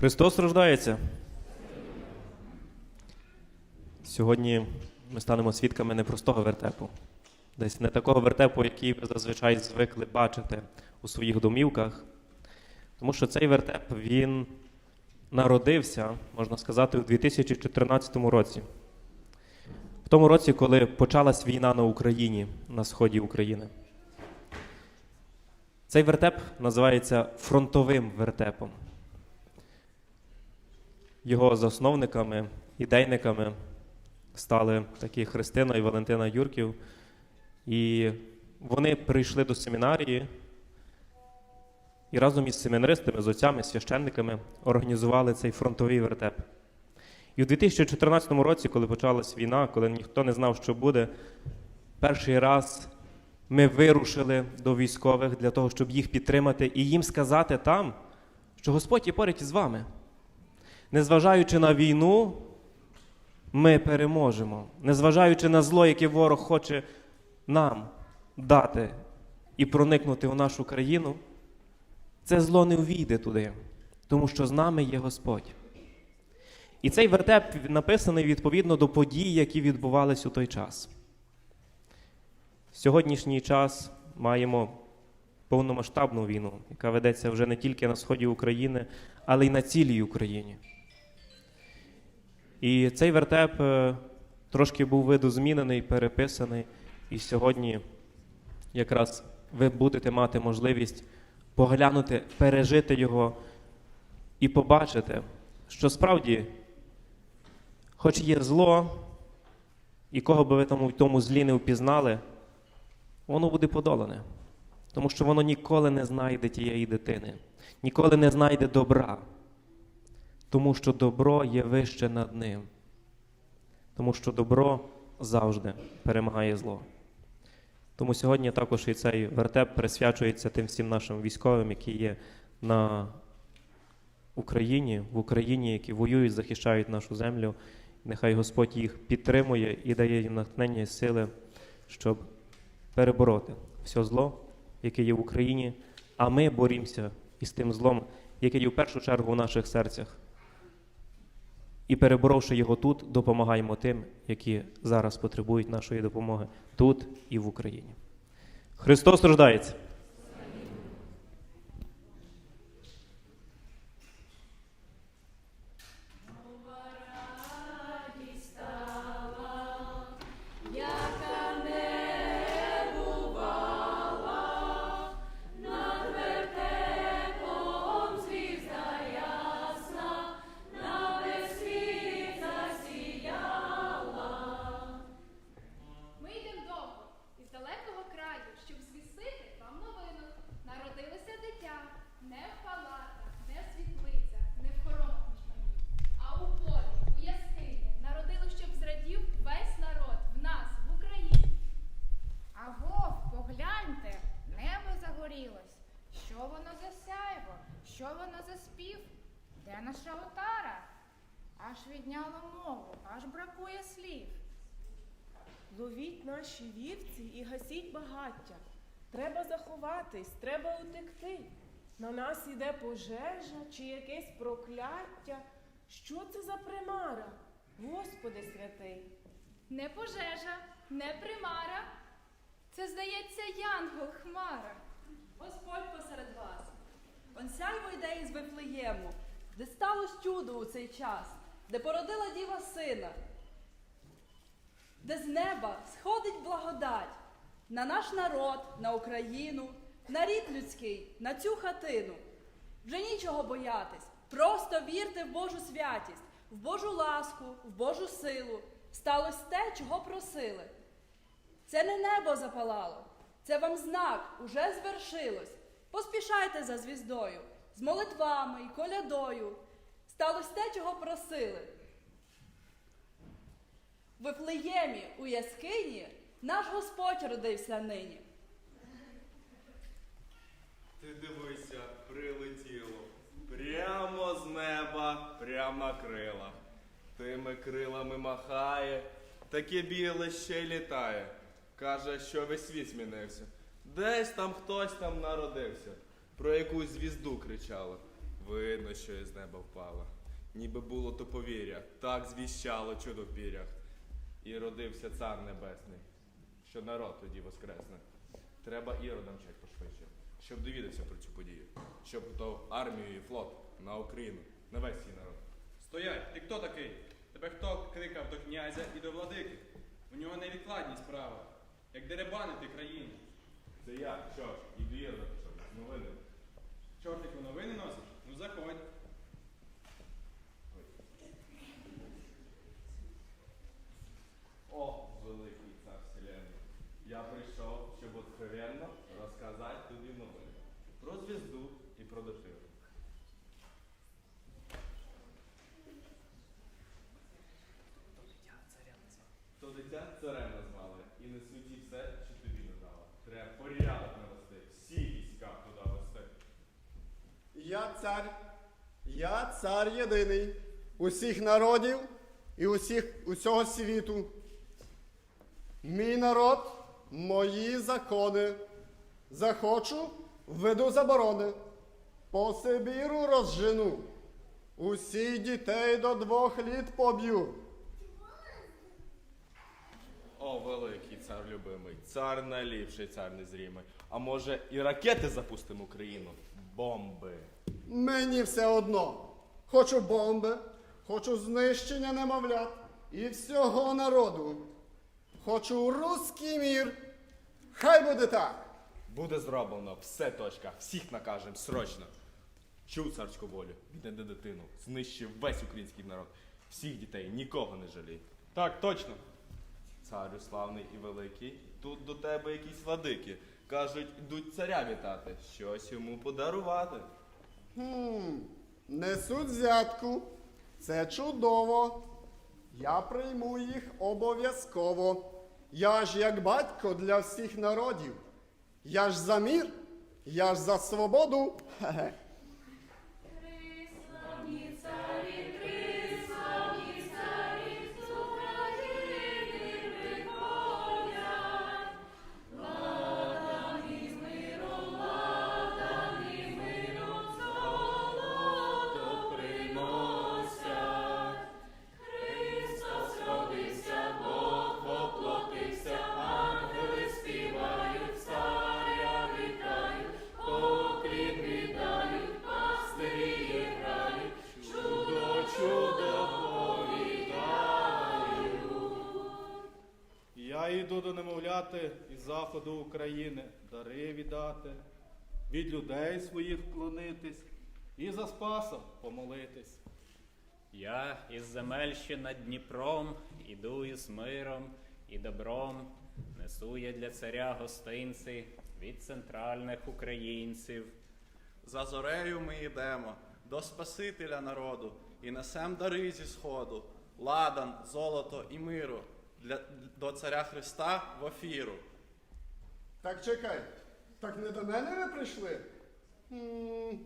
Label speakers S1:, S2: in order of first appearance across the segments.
S1: Христос рождається. Сьогодні ми станемо свідками непростого вертепу. Десь не такого вертепу, який ви зазвичай звикли бачити у своїх домівках. Тому що цей вертеп він народився, можна сказати, у 2014 році. В тому році, коли почалась війна на Україні, на сході України. Цей вертеп називається фронтовим вертепом. Його засновниками, ідейниками стали такі Христина і Валентина Юрків. І вони прийшли до семінарії і разом із семінаристами, з отцями, священниками організували цей фронтовий вертеп. І у 2014 році, коли почалась війна, коли ніхто не знав, що буде, перший раз ми вирушили до військових для того, щоб їх підтримати і їм сказати там, що Господь є поряд із вами. Незважаючи на війну, ми переможемо. Незважаючи на зло, яке ворог хоче нам дати і проникнути у нашу країну, це зло не увійде туди, тому що з нами є Господь. І цей вертеп написаний відповідно до подій, які відбувались у той час. В сьогоднішній час маємо повномасштабну війну, яка ведеться вже не тільки на сході України, але й на цілій Україні. І цей вертеп е, трошки був видозмінений, переписаний, і сьогодні якраз ви будете мати можливість поглянути, пережити його і побачити, що справді, хоч є зло, і кого би ви тому, в тому злі не впізнали, воно буде подолане. Тому що воно ніколи не знайде тієї дитини, ніколи не знайде добра. Тому що добро є вище над ним. Тому що добро завжди перемагає зло. Тому сьогодні також і цей вертеп присвячується тим всім нашим військовим, які є на Україні, в Україні, які воюють, захищають нашу землю. Нехай Господь їх підтримує і дає їм натхнення і сили, щоб перебороти все зло, яке є в Україні, а ми борімося із тим злом, яке є в першу чергу в наших серцях. І переборовши його тут, допомагаємо тим, які зараз потребують нашої допомоги тут і в Україні. Христос рождається!
S2: Що воно за спів? Де наша отара? Аж відняло мову, аж бракує слів.
S3: Ловіть наші вівці і гасіть багаття. Треба заховатись, треба утекти. На нас іде пожежа чи якесь прокляття. Що це за примара? Господи святий.
S4: Не пожежа, не примара. Це, здається, янгол хмара.
S5: Господь посеред вас. Он сяйво йде із Вифлеєму, де сталося чудо у цей час, де породила діва сина, де з неба сходить благодать на наш народ, на Україну, на рід людський, на цю хатину. Вже нічого боятись, просто вірте в Божу святість, в Божу ласку, в Божу силу. Сталося те, чого просили. Це не небо запалало, це вам знак уже звершилось. Поспішайте за звіздою, з молитвами і колядою. Сталося те, чого просили. В Вифлеємі у яскині наш Господь родився нині.
S6: Ти дивися, прилетіло. Прямо з неба, прямо на крилах. Тими крилами махає, таке біле ще й літає. Каже, що весь світ змінився. Десь там хтось там народився, про якусь звізду кричали. Видно, що із неба впала. Ніби було то повір'я, так звіщало чудо. І родився цар небесний, що народ тоді воскресне. Треба іродам чек пошвидше, щоб довідався про цю подію, щоб готов армію і флот на Україну, на весь свій народ.
S7: Стоять, ти хто такий? Тебе хто кликав до князя і до владики? У нього невідкладні справи, як деребанити країну.
S6: Це я, ж, і до ірода новини.
S7: Чортику новини носиш? Ну заходь.
S6: О, великий цар вселенний, я прийшов, щоб откровенно розказати тобі новини про звізду і про дочину. То дитя царем назвали і несуть їй все, що тобі не дала. Треба порядок навести, всі війська туди вести.
S8: Я цар, я цар єдиний усіх народів і усіх, усього світу. Мій народ, мої закони. Захочу, введу заборони. По Сибіру розжену. Усіх дітей до двох літ поб'ю.
S6: О, великий цар любимий, цар найліпший, цар незрімий. А може і ракети запустимо Україну? Бомби.
S8: Мені все одно. Хочу бомби, хочу знищення немовлят і всього народу. Хочу руський мір. Хай буде так.
S6: Буде зроблено, все точка, всіх накажем срочно. Чув царську волю, відне дитину, знищив весь український народ, всіх дітей, нікого не жалій.
S7: Так, точно.
S6: Царю славний і великий, тут до тебе якісь владики. Кажуть, йдуть царя вітати, щось йому подарувати.
S8: Хм, несуть взятку. Це чудово. Я прийму їх обов'язково. Я ж як батько для всіх народів. Я ж за мір, я ж за свободу. Хе-хе.
S9: Я йду до немовляти із заходу України, дари віддати, від людей своїх вклонитись і за Спаса помолитись.
S10: Я із земель ще над Дніпром іду із миром і добром. Несу я для царя гостинці від центральних українців.
S11: За зорею ми йдемо до Спасителя народу і несем дари зі сходу, ладан, золото і миру для, до царя Христа в офіру.
S8: Так чекай, так не до мене ви прийшли? М,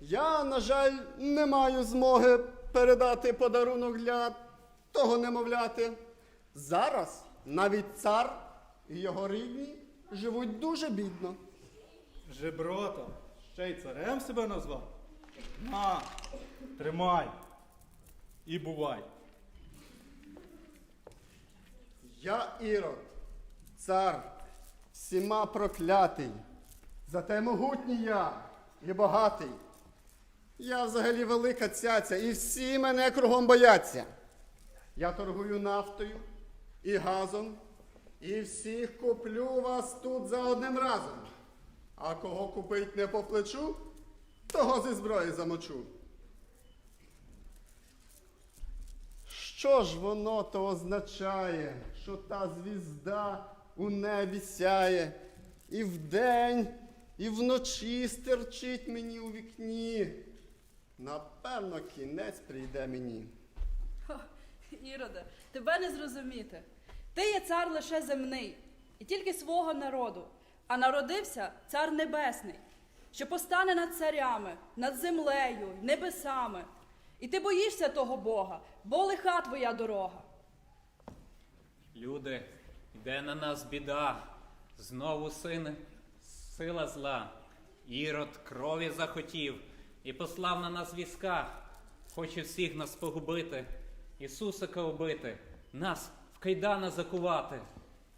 S8: Я, на жаль, не маю змоги передати подарунок для того немовляти. Зараз навіть цар і його рідні живуть дуже бідно.
S9: Жеброта, ще й царем себе назвав. На, тримай і бувай.
S8: Я Ірод, цар, всіма проклятий, зате могутній я і багатий. Я взагалі велика цяця, і всі мене кругом бояться. Я торгую нафтою і газом, і всіх куплю вас тут за одним разом. А кого купить не по плечу, того зі зброї замочу. Що ж воно то означає, що та звізда у небі сяє, і вдень, і вночі стерчить мені у вікні. Напевно, кінець прийде мені.
S5: Хо, Іроде, тебе не зрозуміти. Ти є цар лише земний, і тільки свого народу, а народився цар небесний, що постане над царями, над землею, небесами. І ти боїшся того Бога, бо лиха твоя дорога.
S10: Люди, йде на нас біда, знову син, сила зла. Ірод крові захотів, і послав на нас війська. Хоче всіх нас погубити, Ісусика убити, нас в кайдана закувати.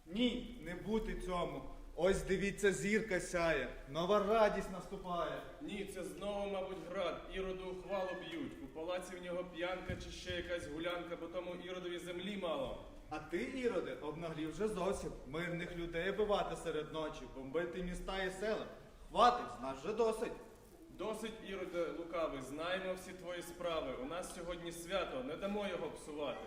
S9: Ні, не бути цьому. Ось дивіться, зірка сяє, нова радість наступає.
S6: Ні, це знову, мабуть, град. Іроду хвалу б'ють. У палаці в нього п'янка чи ще якась гулянка, бо тому іродові землі мало.
S9: А ти, Іроде, обнаглів вже зовсім мирних людей бивати серед ночі, бомбити міста і села. Хватить, нас вже досить.
S6: Досить, Іроде, лукавий, знаємо всі твої справи. У нас сьогодні свято, не дамо його псувати.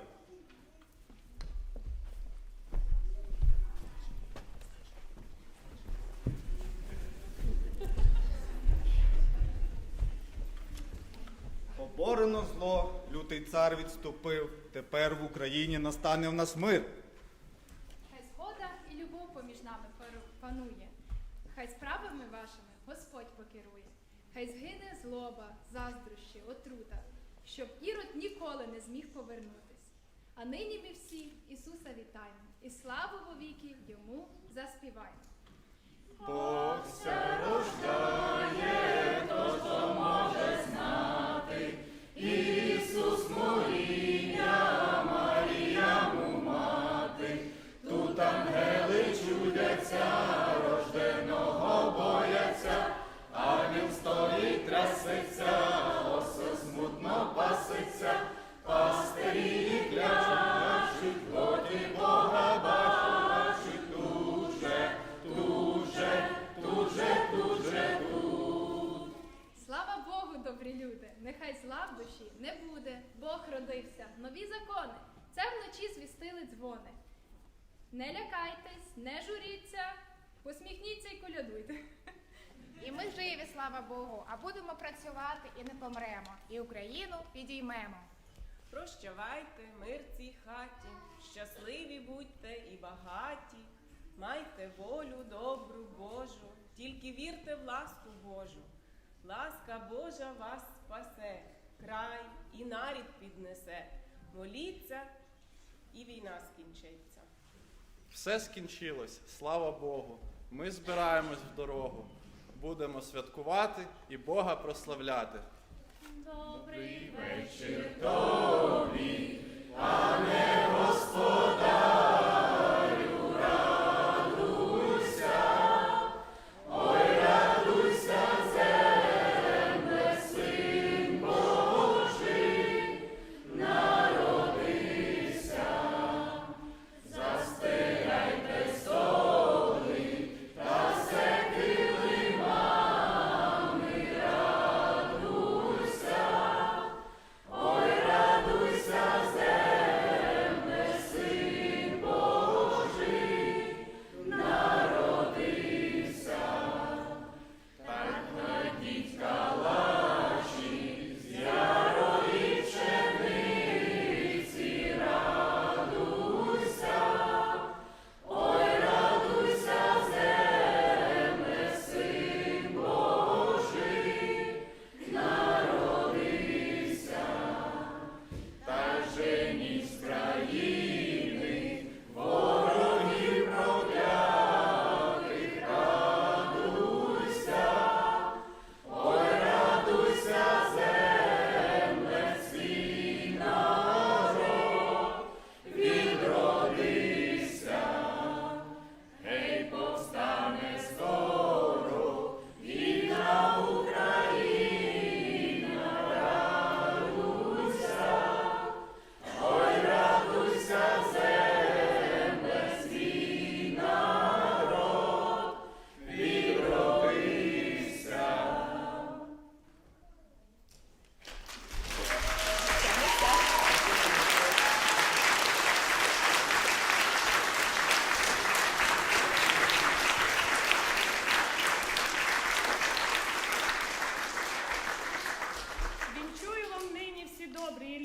S9: Поборено зло, лютий цар відступив. Тепер в Україні настане в нас мир.
S4: Хай згода і любов поміж нами панує. Хай справами вашими Господь покерує. Хай згине злоба, заздрощі, отрута, щоб Ірод ніколи не зміг повернутись. А нині ми всі Ісуса вітаємо і славу вовіки йому заспіваємо. Добрі люди! Нехай зла в душі не буде. Бог родився. Нові закони. Це вночі звістили дзвони. Не лякайтесь, не журіться, посміхніться і колядуйте.
S2: І ми живі, слава Богу, а будемо працювати і не помремо, і Україну підіймемо.
S3: Прощавайте, мир цій хаті, щасливі будьте і багаті. Майте волю добру Божу, тільки вірте в ласку Божу. Ласка Божа вас спасе, край і нарід піднесе. Моліться, і війна скінчиться.
S11: Все скінчилось, слава Богу. Ми збираємось в дорогу. Будемо святкувати і Бога прославляти.
S4: Добрий
S12: Вінчую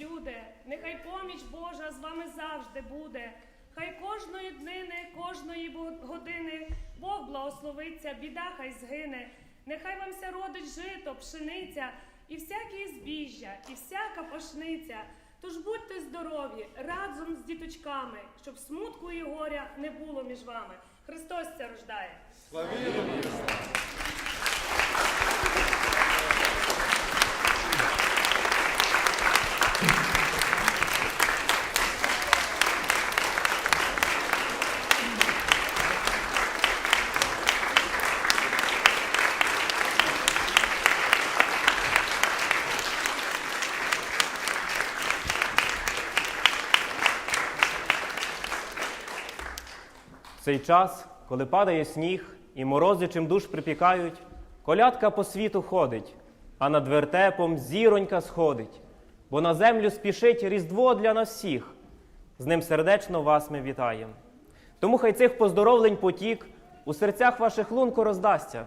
S12: люди, нехай поміч Божа з вами завжди буде. Хай кожної днини, кожної години Бог благословиться, біда хай згине. Нехай вам ся родить жито, пшениця, і всякі збіжжя, і всяка пашниця. Тож будьте здорові разом з діточками, щоб смутку і горя не було між вами. Христос це рождає.
S9: Славімо!
S13: Цей час, коли падає сніг і морози чим душ припікають, колядка по світу ходить, а над вертепом зіронька сходить, бо на землю спішить Різдво для нас всіх. З ним сердечно вас ми вітаємо. Тому хай цих поздоровлень потік у серцях ваших лунко роздасться,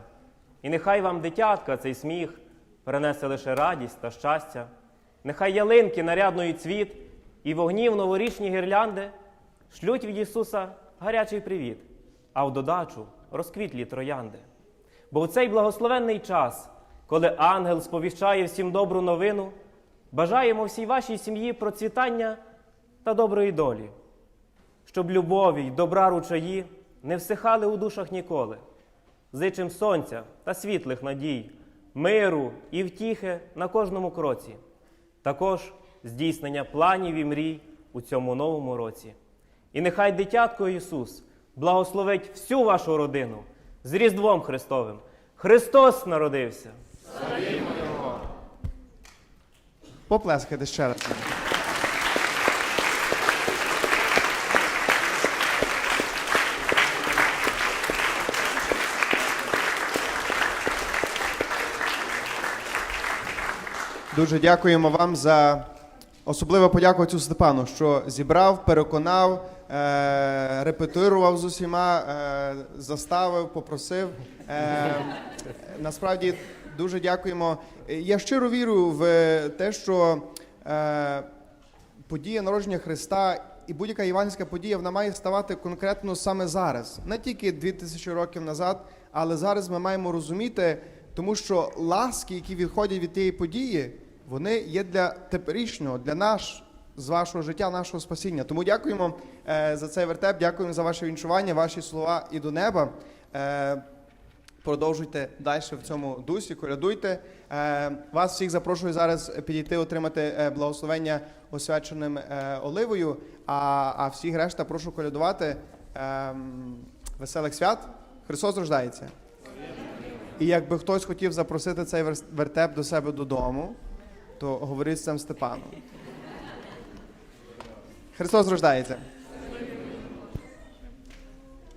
S13: і нехай вам дитятка цей сміх принесе лише радість та щастя. Нехай ялинки нарядної цвіт і вогнів новорічні гірлянди шлють від Ісуса гарячий привіт, а в додачу розквітлі троянди. Бо в цей благословенний час, коли ангел сповіщає всім добру новину, бажаємо всій вашій сім'ї процвітання та доброї долі, щоб любові й добра ручаї не всихали у душах ніколи. Зичим сонця та світлих надій, миру і втіхи на кожному кроці, також здійснення планів і мрій у цьому новому році. І нехай дитятко Ісус благословить всю вашу родину з Різдвом Христовим. Христос народився!
S14: Поплескайте ще раз. Дуже дякуємо вам за особливо подяку цю Степану, що зібрав, переконав, е- репетирував з усіма, е- заставив, попросив. Е- насправді дуже дякуємо. Я щиро вірю в те, що е- подія народження Христа і будь-яка євангельська подія вона має ставати конкретно саме зараз, не тільки 2000 років назад, але зараз ми маємо розуміти, тому що ласки, які відходять від тієї події, вони є для теперішнього, для наш. З вашого життя, нашого спасіння. Тому дякуємо е, за цей вертеп, дякуємо за ваше вінчування, ваші слова і до неба. Е, продовжуйте далі в цьому дусі, колядуйте. Е, вас всіх запрошую зараз підійти отримати е, благословення освяченим е, оливою. А, а всіх решта прошу колядувати. Веселих свят. Христос рождається. І якби хтось хотів запросити цей вертеп до себе додому, то говоріть з цим Степаном. Христос рождається.